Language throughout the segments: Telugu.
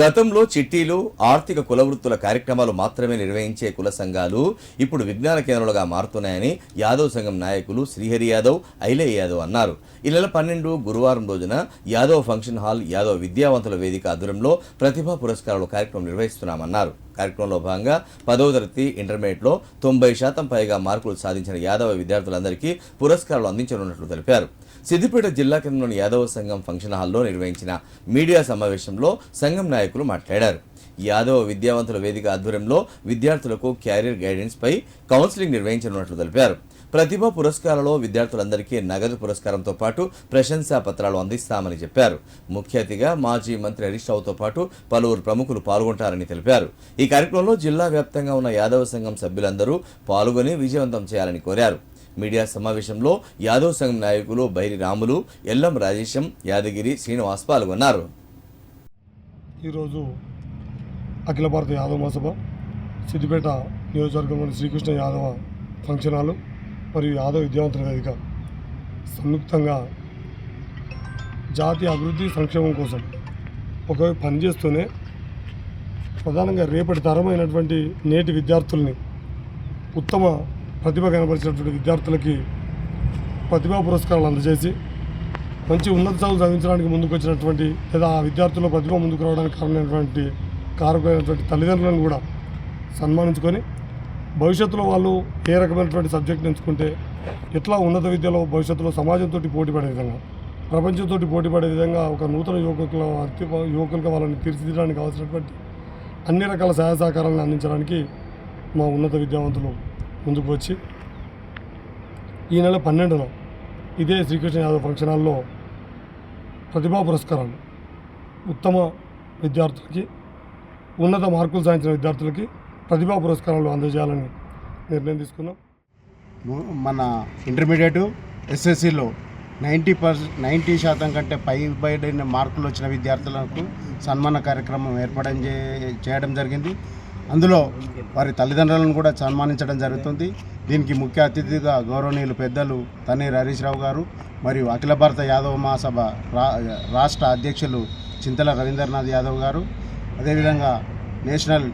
గతంలో చిట్టీలు ఆర్థిక కులవృత్తుల కార్యక్రమాలు మాత్రమే నిర్వహించే కుల సంఘాలు ఇప్పుడు విజ్ఞాన కేంద్రాలుగా మారుతున్నాయని యాదవ్ సంఘం నాయకులు శ్రీహరి యాదవ్ ఐలే యాదవ్ అన్నారు. ఈ నెల పన్నెండు గురువారం రోజున యాదవ్ ఫంక్షన్ హాల్ యాదవ్ విద్యావంతుల వేదిక ఆధ్వర్యంలో ప్రతిభా పురస్కారాలు కార్యక్రమం నిర్వహిస్తున్నామన్నారు. కార్యక్రమంలో భాగంగా పదవ తరగతి ఇంటర్మీడియట్లో తొంభై శాతం పైగా మార్కులు సాధించిన యాదవ విద్యార్థులందరికీ పురస్కారాలు అందించనున్నట్లు తెలిపారు. సిద్దిపేట జిల్లా కేంద్రంలోని యాదవ సంఘం ఫంక్షన్ హాల్లో నిర్వహించిన మీడియా సమావేశంలో సంఘం నాయకులు మాట్లాడారు. యాదవ విద్యావంతుల వేదిక ఆధ్వర్యంలో విద్యార్థులకు క్యారియర్ గైడెన్స్ పై కౌన్సిలింగ్ నిర్వహించనున్నట్లు తెలిపారు. ప్రతిభ పురస్కారాలలో విద్యార్థులందరికీ నగదు పురస్కారంతో పాటు ప్రశంసా పత్రాలు అందిస్తామని చెప్పారు. ముఖ్య అతిథిగా మాజీ మంత్రి హరీష్ రావుతో పాటు పలువురు ప్రముఖులు పాల్గొంటారని తెలిపారు. ఈ కార్యక్రమంలో జిల్లా వ్యాప్తంగా ఉన్న యాదవ సంఘం సభ్యులందరూ పాల్గొని విజయవంతం చేయాలని కోరారు. మీడియా సమావేశంలో యాదవ్ సంఘం నాయకులు బైరి రాములు ఎల్లం రాజేశం యాదగిరి శ్రీనివాస్ పాల్గొన్నారు. ఈరోజు అఖిల భారత యాదవ మహాసభ సిద్దిపేట నియోజకవర్గంలోని శ్రీకృష్ణ యాదవ ఫంక్షన్ హాలు మరియు యాదవ విద్యావంతుల వేదిక సంయుక్తంగా జాతీయ అభివృద్ధి సంక్షేమం కోసం ఒకవైపు పనిచేస్తూనే ప్రధానంగా రేపటి తరమైనటువంటి నేటి విద్యార్థుల్ని ఉత్తమ ప్రతిభ కనపరిచినటువంటి విద్యార్థులకి ప్రతిభా పురస్కారాలు అందజేసి మంచి ఉన్నత చదువులు చదివించడానికి ముందుకు వచ్చినటువంటి లేదా ఆ విద్యార్థుల ప్రతిభ ముందుకు రావడానికి కారణమైనటువంటి కారకులైనటువంటి తల్లిదండ్రులను కూడా సన్మానించుకొని భవిష్యత్తులో వాళ్ళు ఏ రకమైనటువంటి సబ్జెక్ట్ ఎంచుకుంటే ఎట్లా ఉన్నత విద్యలో భవిష్యత్తులో సమాజంతో పోటీ పడే విధంగా ప్రపంచంతో పోటీ పడే విధంగా ఒక నూతన యువకుల యువకులుగా వాళ్ళని తీర్చిదిద్దడానికి అవసరమైనటువంటి అన్ని రకాల సహాయ సహకారాలను అందించడానికి మా ఉన్నత విద్యావంతులు ముందుకు వచ్చి ఈ నెల పన్నెండున ఇదే శ్రీకృష్ణ యాదవ్ ఫంక్షన్ హాల్లో ప్రతిభా పురస్కారాలు ఉత్తమ విద్యార్థులకి ఉన్నత మార్కులు సాధించిన విద్యార్థులకి ప్రతిభా పురస్కారాలు అందజేయాలని నిర్ణయం తీసుకున్నాం. మన ఇంటర్మీడియట్ ఎస్ఎస్సిలో నైంటీ పర్సెంట్ నైంటీ శాతం కంటే పైబడిన మార్కులు వచ్చిన విద్యార్థులకు సన్మాన కార్యక్రమం ఏర్పడం చే- చేయడం జరిగింది. అందులో వారి తల్లిదండ్రులను కూడా సన్మానించడం జరుగుతుంది. దీనికి ముఖ్య అతిథిగా గౌరవనీయులు పెద్దలు తన్నీర్ హరీష్ రావు గారు మరియు అఖిల భారత యాదవ మహాసభ రా రాష్ట్ర అధ్యక్షులు చింతల రవీంద్రనాథ్ యాదవ్ గారు. అదేవిధంగా నేషనల్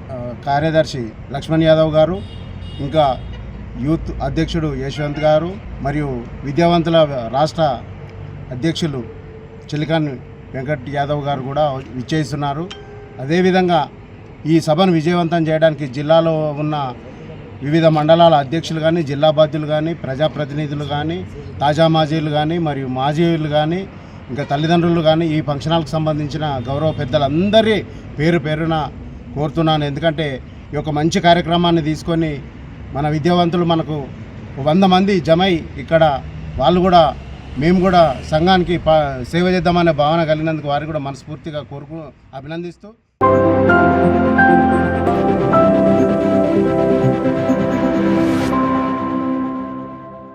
కార్యదర్శి లక్ష్మణ్ యాదవ్ గారు ఇంకా యూత్ అధ్యక్షుడు యశ్వంత్ గారు మరియు విద్యావంతుల రాష్ట్ర అధ్యక్షులు చిలికాన్ వెంకట్ యాదవ్ గారు కూడా విచ్చేస్తున్నారు. అదేవిధంగా ఈ సభను విజయవంతం చేయడానికి జిల్లాలో ఉన్న వివిధ మండలాల అధ్యక్షులు కానీ జిల్లా బాధ్యులు కానీ ప్రజాప్రతినిధులు కానీ తాజా మాజీలు కానీ మరియు మాజీలు కానీ ఇంకా తల్లిదండ్రులు కానీ ఈ ఫంక్షన్ హాల్కి సంబంధించిన గౌరవ పెద్దలందరి పేరు పేరున కోరుతున్నాను. ఎందుకంటే ఈ యొక్క మంచి కార్యక్రమాన్ని తీసుకొని మన విద్యావంతులు మనకు వంద మంది జమై ఇక్కడ వాళ్ళు కూడా మేము కూడా సంఘానికి సేవ చేద్దామనే భావన కలిగినందుకు వారిని కూడా మనస్ఫూర్తిగా కోరుకు అభినందిస్తూ